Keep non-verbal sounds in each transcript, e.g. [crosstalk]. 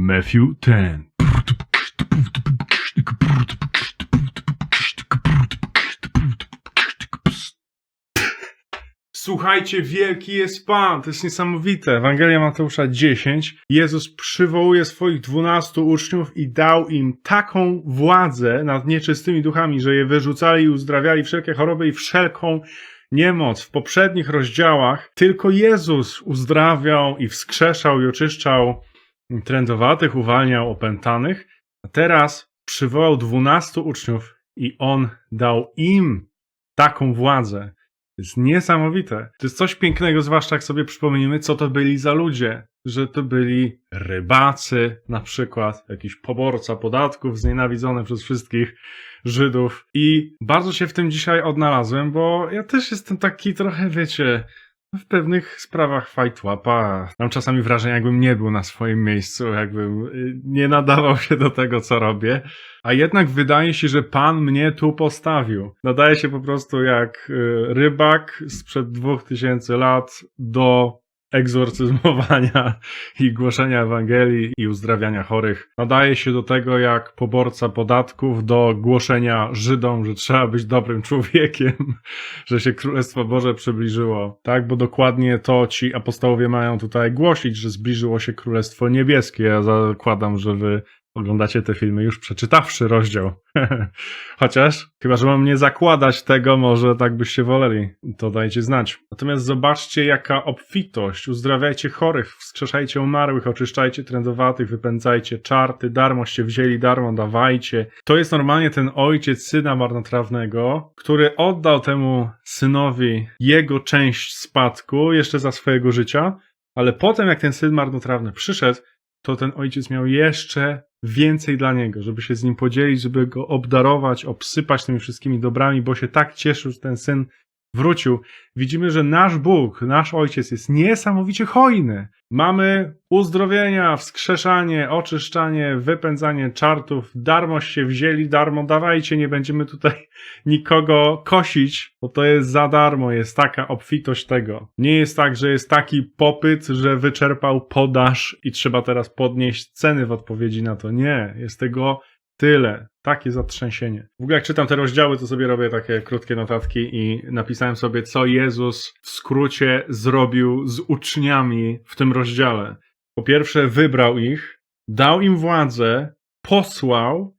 Matthew 10. Słuchajcie, wielki jest Pan, to jest niesamowite. Ewangelia Mateusza 10. Jezus przywołuje swoich dwunastu uczniów i dał im taką władzę nad nieczystymi duchami, że je wyrzucali i uzdrawiali wszelkie choroby i wszelką niemoc. W poprzednich rozdziałach tylko Jezus uzdrawiał i wskrzeszał i oczyszczał trędowatych, uwalniał opętanych. A teraz przywołał dwunastu uczniów i on dał im taką władzę. To jest niesamowite. To jest coś pięknego, zwłaszcza jak sobie przypomnimy, co to byli za ludzie. Że to byli rybacy, na przykład, jakiś poborca podatków, znienawidzony przez wszystkich Żydów. I bardzo się w tym dzisiaj odnalazłem, bo ja też jestem taki trochę, wiecie, w pewnych sprawach fajtłapa. Mam czasami wrażenie, jakbym nie był na swoim miejscu, jakbym y, nie nadawał się do tego, co robię. A jednak wydaje się, że Pan mnie tu postawił. Nadaje się po prostu jak y, rybak sprzed dwóch tysięcy lat do egzorcyzmowania i głoszenia Ewangelii i uzdrawiania chorych. Nadaje się do tego jak poborca podatków do głoszenia Żydom, że trzeba być dobrym człowiekiem, że się Królestwo Boże przybliżyło. Tak, bo dokładnie to ci apostołowie mają tutaj głosić, że zbliżyło się Królestwo Niebieskie. Ja zakładam, że wy oglądacie te filmy już przeczytawszy rozdział. [laughs] Chociaż, chyba że mam nie zakładać tego, może tak byście woleli, to dajcie znać. Natomiast zobaczcie, jaka obfitość. Uzdrawiajcie chorych, wskrzeszajcie umarłych, oczyszczajcie trędowatych, wypędzajcie czarty, darmoście wzięli, darmo dawajcie. To jest normalnie ten ojciec syna marnotrawnego, który oddał temu synowi jego część spadku jeszcze za swojego życia, ale potem jak ten syn marnotrawny przyszedł, to ten ojciec miał jeszcze więcej dla niego, żeby się z nim podzielić, żeby go obdarować, obsypać tymi wszystkimi dobrami, bo się tak cieszył, że ten syn wrócił. Widzimy, że nasz Bóg, nasz Ojciec jest niesamowicie hojny. Mamy uzdrowienia, wskrzeszanie, oczyszczanie, wypędzanie czartów. Darmo się wzięli, darmo dawajcie, nie będziemy tutaj [laughs] nikogo kosić, bo to jest za darmo, jest taka obfitość tego. Nie jest tak, że jest taki popyt, że wyczerpał podaż i trzeba teraz podnieść ceny w odpowiedzi na to. Nie, jest tego tyle. Takie zatrzęsienie. W ogóle jak czytam te rozdziały, to sobie robię takie krótkie notatki i napisałem sobie, co Jezus w skrócie zrobił z uczniami w tym rozdziale. Po pierwsze, wybrał ich, dał im władzę, posłał,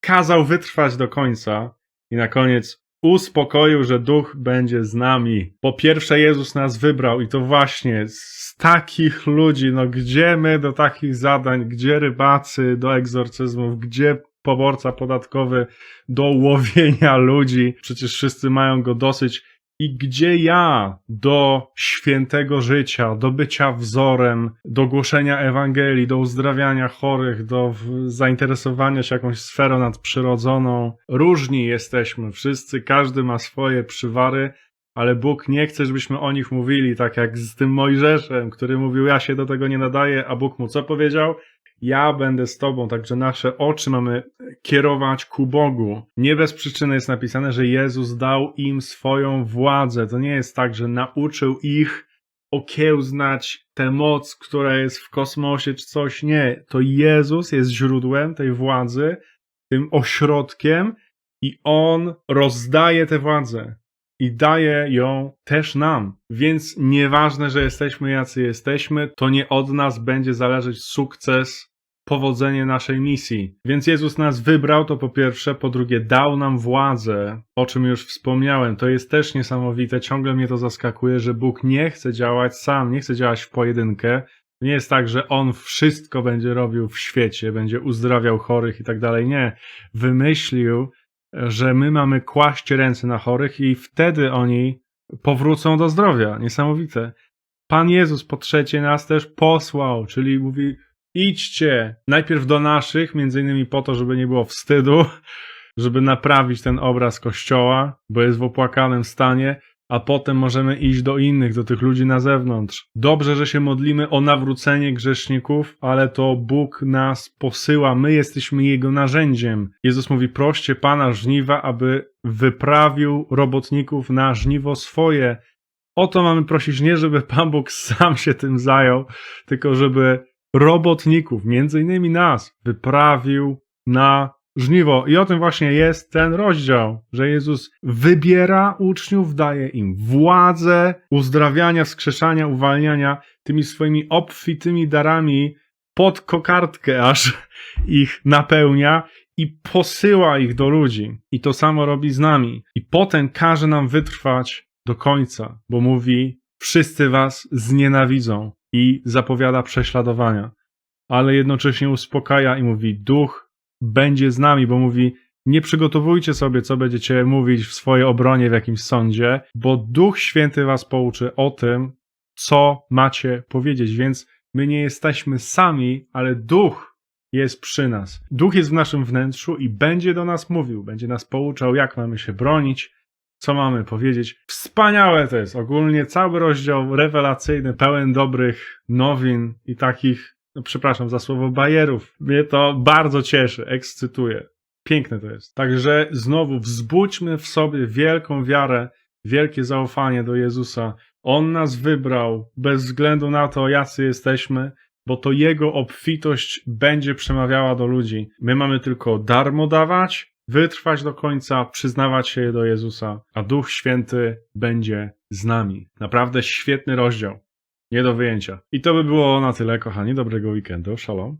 kazał wytrwać do końca i na koniec uspokoił, że duch będzie z nami. Po pierwsze, Jezus nas wybrał i to właśnie z takich ludzi, no gdzie my do takich zadań, gdzie rybacy do egzorcyzmów, gdzie poborca podatkowy do łowienia [laughs] ludzi, przecież wszyscy mają go dosyć. I gdzie ja do świętego życia, do bycia wzorem, do głoszenia Ewangelii, do uzdrawiania chorych, do zainteresowania się jakąś sferą nadprzyrodzoną. Różni jesteśmy, wszyscy, każdy ma swoje przywary, ale Bóg nie chce, żebyśmy o nich mówili, tak jak z tym Mojżeszem, który mówił, ja się do tego nie nadaję, a Bóg mu co powiedział? ja będę z Tobą, także nasze oczy mamy kierować ku Bogu. Nie bez przyczyny jest napisane, że Jezus dał im swoją władzę. To nie jest tak, że nauczył ich okiełznać tę moc, która jest w kosmosie czy coś. Nie, to Jezus jest źródłem tej władzy, tym ośrodkiem i On rozdaje tę władzę i daje ją też nam. Więc nieważne, że jesteśmy jacy jesteśmy, to nie od nas będzie zależeć sukces powodzenie naszej misji. Więc Jezus nas wybrał, to po pierwsze, po drugie, dał nam władzę, o czym już wspomniałem. To jest też niesamowite, ciągle mnie to zaskakuje, że Bóg nie chce działać sam, nie chce działać w pojedynkę. Nie jest tak, że On wszystko będzie robił w świecie, będzie uzdrawiał chorych i tak dalej. Nie. Wymyślił, że my mamy kłaść ręce na chorych i wtedy oni powrócą do zdrowia. Niesamowite. Pan Jezus po trzecie nas też posłał, czyli mówi, idźcie najpierw do naszych, między innymi po to, żeby nie było wstydu, [laughs] żeby naprawić ten obraz kościoła, bo jest w opłakanym stanie, a potem możemy iść do innych, do tych ludzi na zewnątrz. Dobrze, że się modlimy o nawrócenie grzeszników, ale to Bóg nas posyła, my jesteśmy Jego narzędziem. Jezus mówi, proście Pana żniwa, aby wyprawił robotników na żniwo swoje. O to mamy prosić nie, żeby Pan Bóg sam się tym zajął, tylko żeby robotników, między innymi nas, wyprawił na żniwo. I o tym właśnie jest ten rozdział, że Jezus wybiera uczniów, daje im władzę uzdrawiania, wskrzeszania, uwalniania tymi swoimi obfitymi darami pod kokardkę aż ich napełnia i posyła ich do ludzi. I to samo robi z nami. I potem każe nam wytrwać do końca, bo mówi: Wszyscy was znienawidzą i zapowiada prześladowania. Ale jednocześnie uspokaja i mówi: Duch będzie z nami, bo mówi: Nie przygotowujcie sobie, co będziecie mówić w swojej obronie w jakimś sądzie, bo Duch Święty was pouczy o tym, co macie powiedzieć. Więc my nie jesteśmy sami, ale Duch jest przy nas. Duch jest w naszym wnętrzu i będzie do nas mówił, będzie nas pouczał, jak mamy się bronić, co mamy powiedzieć. Wspaniałe to jest. Ogólnie cały rozdział rewelacyjny, pełen dobrych nowin i takich, no przepraszam za słowo, bajerów. Mnie to bardzo cieszy, ekscytuje. Piękne to jest. Także znowu wzbudźmy w sobie wielką wiarę, wielkie zaufanie do Jezusa. On nas wybrał bez względu na to, jacy jesteśmy, bo to Jego obfitość będzie przemawiała do ludzi. My mamy tylko darmo dawać, wytrwać do końca, przyznawać się do Jezusa, a Duch Święty będzie z nami. Naprawdę świetny rozdział. Nie do wyjęcia. I to by było na tyle, kochani. Dobrego weekendu. Shalom.